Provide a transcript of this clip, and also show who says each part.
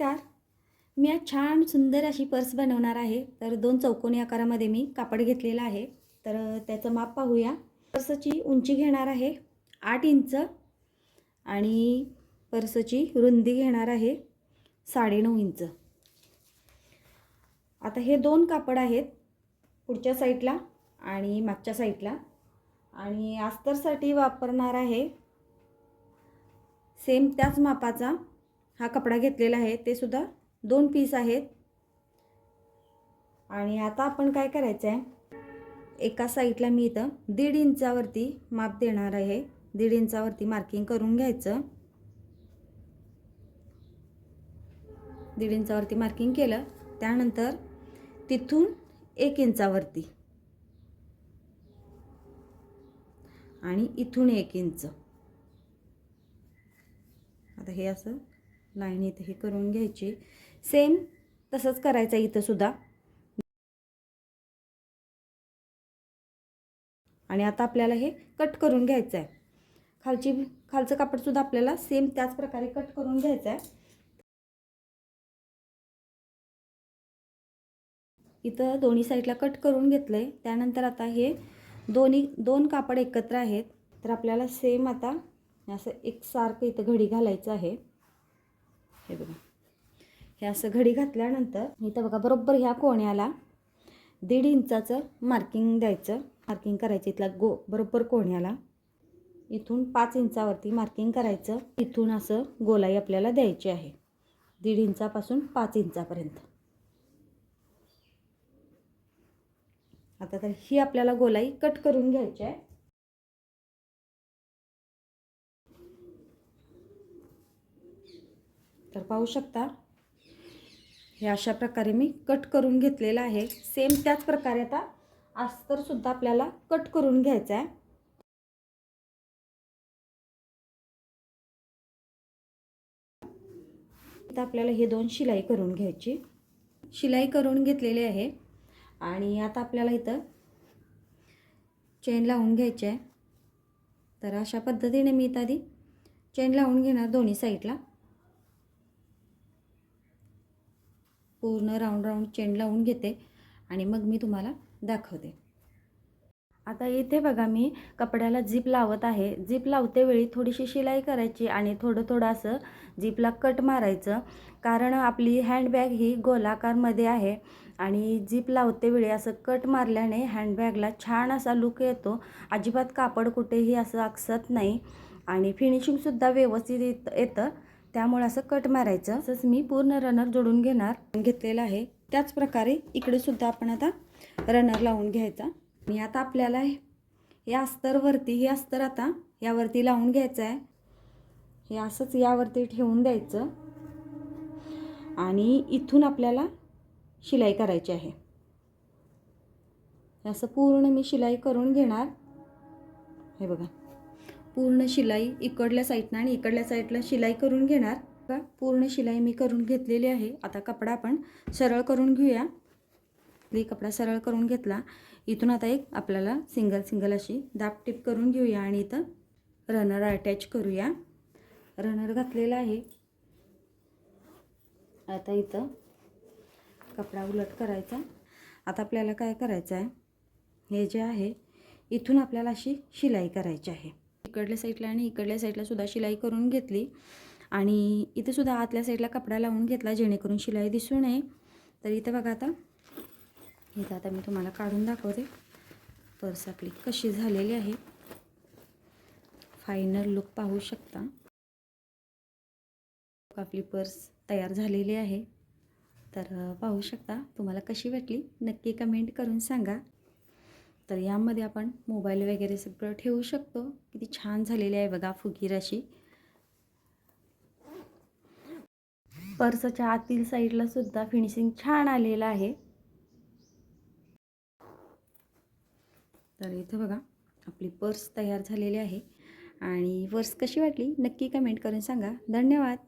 Speaker 1: नमस्कार. मी आज छान सुंदर अशी पर्स बनवणार आहे. तर दोन चौकोनी आकारामध्ये मी कापड घेतलेलं आहे. तर त्याचं माप पाहूया. पर्सची उंची घेणार आहे आठ इंच आणि पर्सची रुंदी घेणार आहे साडेनऊ इंच. आता हे दोन कापड आहेत पुढच्या साईडला आणि मागच्या साईडला. आणि अस्तरसाठी वापरणार आहे सेम त्याच मापाचा हा कपडा घेतलेला आहे. ते सुद्धा दोन पीस आहेत. आणि आता आपण काय करायचं आहे एका साईडला मी इथं दीड इंचावरती माप देणार आहे. दीड इंचावरती मार्किंग करून घ्यायचं. दीड इंचावरती मार्किंग केलं. त्यानंतर तिथून एक इंचावरती आणि इथून एक इंच आता हे असं लाईन इथे हे करून घ्यायची. सेम तसंच करायचं आहे इथं सुद्धा. आणि आता आपल्याला हे कट करून घ्यायचं आहे खालची खालचं कापडसुद्धा आपल्याला सेम त्याच प्रकारे कट करून घ्यायचं आहे इथं दोन्ही साईडला कट करून घेतलं आहे त्यानंतर आता हे दोन्ही दोन कापड एकत्र आहेत. तर आपल्याला सेम आता असं एकसारखं इथं घडी घालायचं आहे. हे बघा. हे असं घडी घातल्यानंतर इथं बघा बरोबर ह्या कोण्याला दीड इंचाचं मार्किंग द्यायचं. मार्किंग करायचं इथला गो बरोबर कोण्याला. इथून पाच इंचावरती मार्किंग करायचं. इथून असं गोलाई आपल्याला द्यायची आहे. दीड इंचापासून पाच इंचापर्यंत. आता तर ही आपल्याला गोलाई कट करून घ्यायची आहे. तर पाहू शकता हे अशा प्रकारे मी कट करून घेतलेलं आहे. सेम त्याच प्रकारे आता अस्तरसुद्धा आपल्याला कट करून घ्यायचं आहे. आता आपल्याला हे दोन शिलाई करून घ्यायची. शिलाई करून घेतलेली आहे. आणि आता आपल्याला इथं चेन लावून घ्यायची आहे. तर अशा पद्धतीने मी इथं आधी चेन लावून घेणार दोन्ही साईडला पूर्ण राऊंड राऊंड चेन लावून घेते आणि मग मी तुम्हाला दाखवते. आता इथे बघा मी कपड्याला झीप लावत आहे. झिप लावते वेळी थोडीशी शिलाई करायची आणि थोडं थोडं असं झीपला कट मारायचं. कारण आपली हँडबॅग ही गोलाकारमध्ये आहे आणि झिप लावते वेळी असं कट मारल्याने हँडबॅगला छान असा लुक येतो. अजिबात कापड कुठेही असं आकसत नाही आणि फिनिशिंगसुद्धा व्यवस्थित येत येतं. त्यामुळे असं कट मारायचं. तसंच मी पूर्ण रनर जोडून घेणार. घेतलेला आहे. त्याच प्रकारे इकडे सुद्धा आपण आता रनर लावून घ्यायचा. मी आता आपल्याला हे अस्तरवरती हे अस्तर आता यावरती लावून घ्यायचं आहे. हे असंच यावरती ठेवून द्यायचं. आणि इथून आपल्याला शिलाई करायची आहे. असं पूर्ण मी शिलाई करून घेणार. हे बघा. पूर्ण शिलाई इकडल्या साईडनं आणि इकडल्या साईडला शिलाई करून घेणार. का पूर्ण शिलाई मी करून घेतलेली आहे. आता कपडा आपण सरळ करून घेऊया. मी कपडा सरळ करून घेतला. इथून आता एक आपल्याला सिंगल सिंगल अशी दाब टिप करून घेऊया आणि इथं रनर अटॅच करूया. रनर घातलेला आहे. आता इथं कपडा उलट करायचा. आता आपल्याला काय करायचं आहे हे जे आहे इथून आपल्याला अशी शिलाई करायची आहे. इकडल्या साईडला आणि इकडल्या साईडला सुद्धा शिलाई करून घेतली. आणि इथे सुद्धा आतल्या साईडला कपडा लावून घेतला जेणेकरून शिलाई दिसू नये. तर इथं बघा आता. इथं आता मी तुम्हाला काढून दाखवते. पर्स आपली कशी झालेली आहे. फायनल लुक पाहू शकता. आपली पर्स तयार झालेली आहे. तर पाहू शकता. तुम्हाला कशी वाटली? नक्की कमेंट करून सांगा. तर यामध्ये आपण मोबाईल वगैरे सगळं ठेवू शकतो. किती छान झालेली आहे बघा फुगीर अशी. पर्सच्या आतील साईडला सुद्धा फिनिशिंग छान आलेलं आहे. तर इथं बघा आपली पर्स तयार झालेली आहे. आणि पर्स कशी वाटली? नक्की कमेंट करून सांगा. धन्यवाद.